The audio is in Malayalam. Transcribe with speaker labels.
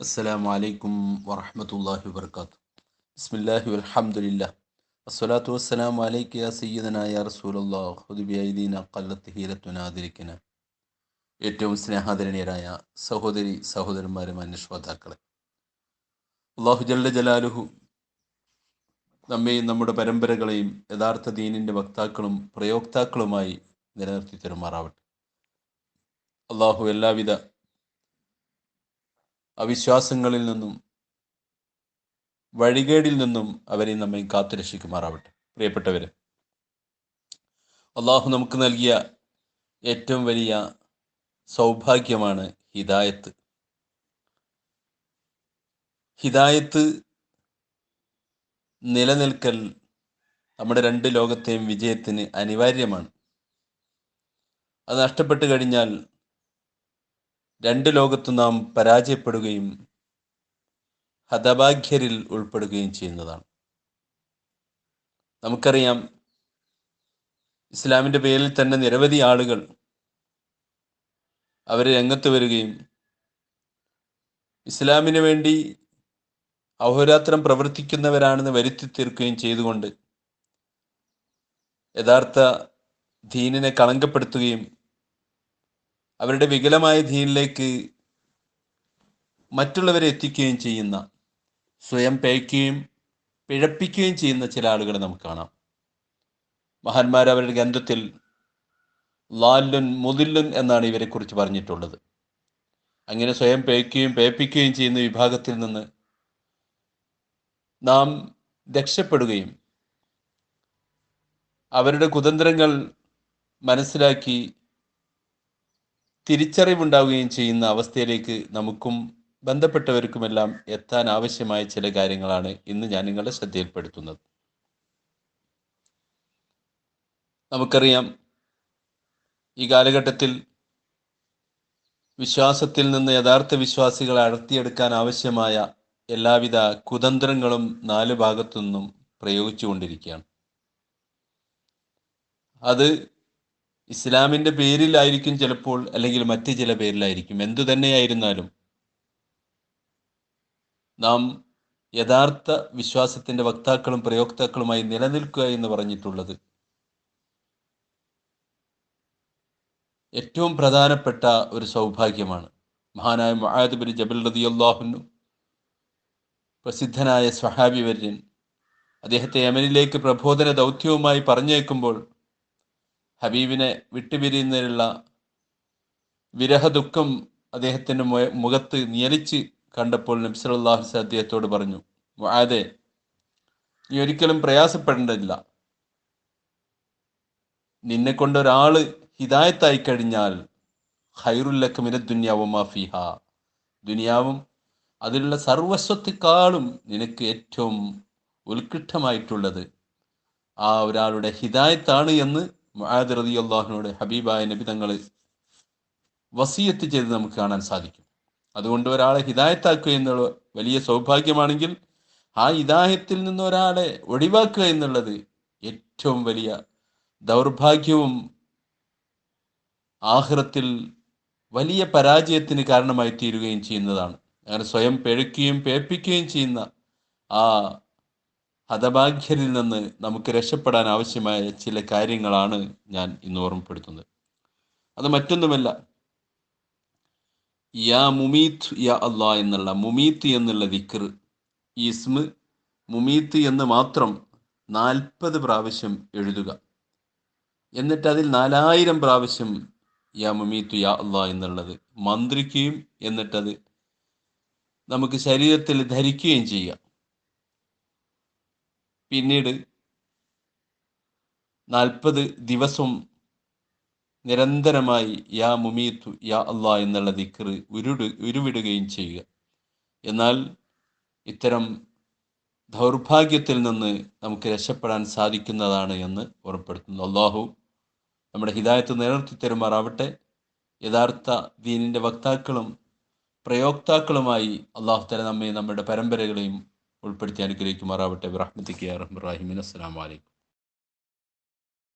Speaker 1: അസ്സലാമു അലൈക്കും വറഹ്മത്തുള്ളാഹി വർക്കാത്തു ബിസ്മില്ലാഹി അലഹമുല്ല അസ്സലാത്തു വസ്സലാം അലൈക്ക യാ സയ്യിദനാ യാ റസൂലല്ലാഹ് ഖുദ് ബിഐദീന ഖല്ലത്ത് ഹീലത്തുനാ ആദരിക്കന ഏറ്റവും സ്നേഹാദരണീയരായ സഹോദരി സഹോദരന്മാരും അന്യശ്രോതാക്കളെ അള്ളാഹു ജല്ല ജലാലുഹു നമ്മെയും നമ്മുടെ പരമ്പരകളെയും യഥാർത്ഥ ദീനിന്റെ വക്താക്കളും പ്രയോക്താക്കളുമായി നിലനിർത്തി തരുമാറാവട്ടെ. അള്ളാഹു എല്ലാവിധ അവിശ്വാസങ്ങളിൽ നിന്നും വഴികേടിൽ നിന്നും അവരെ നമ്മെ കാത്തുരക്ഷിക്കുമാറാവട്ടെ. പ്രിയപ്പെട്ടവരെ അള്ളാഹു നമുക്ക് നൽകിയ ഏറ്റവും വലിയ സൗഭാഗ്യമാണ് ഹിദായത്ത്. ഹിദായത്ത് നിലനിൽക്കൽ നമ്മുടെ രണ്ട് ലോകത്തെയും വിജയത്തിന് അനിവാര്യമാണ്. അത് നഷ്ടപ്പെട്ടു കഴിഞ്ഞാൽ രണ്ട് ലോകത്തു നാം പരാജയപ്പെടുകയും ഹതഭാഗ്യരിൽ ഉൾപ്പെടുകയും ചെയ്യുന്നതാണ്. നമുക്കറിയാം ഇസ്ലാമിന്റെ പേരിൽ തന്നെ നിരവധി ആളുകൾ അവർ രംഗത്ത് വരികയും ഇസ്ലാമിന് വേണ്ടി അഹോരാത്രം പ്രവർത്തിക്കുന്നവരാണെന്ന് വരുത്തി തീർക്കുകയും ചെയ്തുകൊണ്ട് യഥാർത്ഥ ദീനിനെ കളങ്കപ്പെടുത്തുകയും അവരുടെ വികലമായ ധീനിലേക്ക് മറ്റുള്ളവരെ എത്തിക്കുകയും ചെയ്യുന്ന സ്വയം പേയ്ക്കുകയും പിഴപ്പിക്കുകയും ചെയ്യുന്ന ചില ആളുകളെ നമുക്ക് കാണാം. മഹാന്മാർ അവരുടെ ഗ്രന്ഥത്തിൽ ലാലുൻ മുതില്ലുൻ എന്നാണ് ഇവരെക്കുറിച്ച് പറഞ്ഞിട്ടുള്ളത്. അങ്ങനെ സ്വയം പേയ്ക്കുകയും പേപ്പിക്കുകയും ചെയ്യുന്ന വിഭാഗത്തിൽ നിന്ന് നാം രക്ഷപ്പെടുകയും അവരുടെ കുതന്ത്രങ്ങൾ മനസ്സിലാക്കി തിരിച്ചറിവുണ്ടാവുകയും ചെയ്യുന്ന അവസ്ഥയിലേക്ക് നമുക്കും ബന്ധപ്പെട്ടവർക്കുമെല്ലാം എത്താൻ ആവശ്യമായ ചില കാര്യങ്ങളാണ് ഇന്ന് ഞാൻ നിങ്ങളുടെ ശ്രദ്ധയിൽപ്പെടുത്തുന്നത്. നമുക്കറിയാം ഈ കാലഘട്ടത്തിൽ വിശ്വാസത്തിൽ നിന്ന് യഥാർത്ഥ വിശ്വാസികളെ അടർത്തിയെടുക്കാൻ ആവശ്യമായ എല്ലാവിധ കുതന്ത്രങ്ങളും നാല് ഭാഗത്തു നിന്നും പ്രയോഗിച്ചുകൊണ്ടിരിക്കുകയാണ്. അത് ഇസ്ലാമിന്റെ പേരിലായിരിക്കും ചിലപ്പോൾ അല്ലെങ്കിൽ മറ്റ് ചില പേരിലായിരിക്കും. എന്തു തന്നെയായിരുന്നാലും നാം യഥാർത്ഥ വിശ്വാസത്തിന്റെ വക്താക്കളും പ്രയോക്താക്കളുമായി നിലനിൽക്കുക എന്ന് പറഞ്ഞിട്ടുള്ളത് ഏറ്റവും പ്രധാനപ്പെട്ട ഒരു സൗഭാഗ്യമാണ്. മഹാനായ മഹാദ് ബിൻ ജബൽ റതിയല്ലാഹുന്നു പ്രസിദ്ധനായ സ്വഹാബി വര്യൻ അദ്ദേഹത്തെ യമനിലേക്ക് പ്രബോധന ദൗത്യവുമായി പറഞ്ഞേക്കുമ്പോൾ ഹബീബിനെ വിട്ടുപിരിയുന്നതിനുള്ള വിരഹദുഃഖം അദ്ദേഹത്തിന്റെ മുഖത്ത് നിയലിച്ച് കണ്ടപ്പോൾ നബ്സലാഹുസ് അദ്ദേഹത്തോട് പറഞ്ഞു അതെ നീ ഒരിക്കലും പ്രയാസപ്പെടേണ്ടതില്ല. നിന്നെ കൊണ്ട് ഒരാൾ ഹിതായത്തായി കഴിഞ്ഞാൽ ഹൈറുല്ലക്ക് മിന ദുന്യാവുമാ ഫിഹ. ദുനിയാവും അതിലുള്ള സർവസ്വത്തെക്കാളും നിനക്ക് ഏറ്റവും ഉത്കൃഷ്ടമായിട്ടുള്ളത് ആ ഒരാളുടെ ഹിതായത്താണ് എന്ന് മുആദ് റതി അള്ളാഹുനോട് ഹബീബായ നബി തങ്ങൾ വസീയത്ത് ചെയ്ത് നമുക്ക് കാണാൻ സാധിക്കും. അതുകൊണ്ട് ഒരാളെ ഹിതായത്താക്കുക എന്നുള്ള വലിയ സൗഭാഗ്യമാണെങ്കിൽ ആ ഹിതായത്തിൽ നിന്ന് ഒരാളെ ഒഴിവാക്കുക എന്നുള്ളത് ഏറ്റവും വലിയ ദൗർഭാഗ്യവും ആഹ്റത്തിൽ വലിയ പരാജയത്തിന് കാരണമായി തീരുകയും ചെയ്യുന്നതാണ്. അങ്ങനെ സ്വയം പിഴയ്ക്കുകയും പേപ്പിക്കുകയും ചെയ്യുന്ന ആ ഹതഭാഗ്യരിൽ നിന്ന് നമുക്ക് രക്ഷപ്പെടാൻ ആവശ്യമായ ചില കാര്യങ്ങളാണ് ഞാൻ ഇന്ന് ഓർമ്മപ്പെടുത്തുന്നത്. അത് മറ്റൊന്നുമല്ല. യാ മുമീത്ത് യാ അള്ളാ എന്നുള്ള മുമീത്ത് എന്നുള്ള ദിക്കർ ഈസ്മ് മുമീത്ത് എന്ന് മാത്രം നാൽപ്പത് പ്രാവശ്യം എഴുതുക. എന്നിട്ട് അതിൽ നാലായിരം പ്രാവശ്യം യാ മുമീത്തു യാ അള്ളാ എന്നുള്ളത് മന്ത്രിക്കുകയും എന്നിട്ടത് നമുക്ക് ശരീരത്തിൽ ധരിക്കുകയും ചെയ്യുക. പിന്നീട് നാൽപ്പത് ദിവസം നിരന്തരമായി യാ മുമീത്തു യാ അള്ളാ എന്നുള്ള ദിക്കർ ഉരുട് ഉരുവിടുകയും ചെയ്യുക. എന്നാൽ ഇത്തരം ദൗർഭാഗ്യത്തിൽ നിന്ന് നമുക്ക് രക്ഷപ്പെടാൻ സാധിക്കുന്നതാണ് എന്ന് ഉറപ്പെടുത്തുന്നു. അള്ളാഹു നമ്മുടെ ഹിദായത്ത് നിലനിർത്തി തരുമാറാവട്ടെ. യഥാർത്ഥ ദീനിന്റെ വക്താക്കളും പ്രയോക്താക്കളുമായി അള്ളാഹു തല നമ്മെ നമ്മുടെ പരമ്പരകളെയും ഉൾപ്പെടുത്തി അനുഗ്രഹിക്കുമാറാവട്ടെ. റഹ്മത്തിക്ക് റഹ്മുറാഹിമിൻ അസ്സാം വലൈക്കും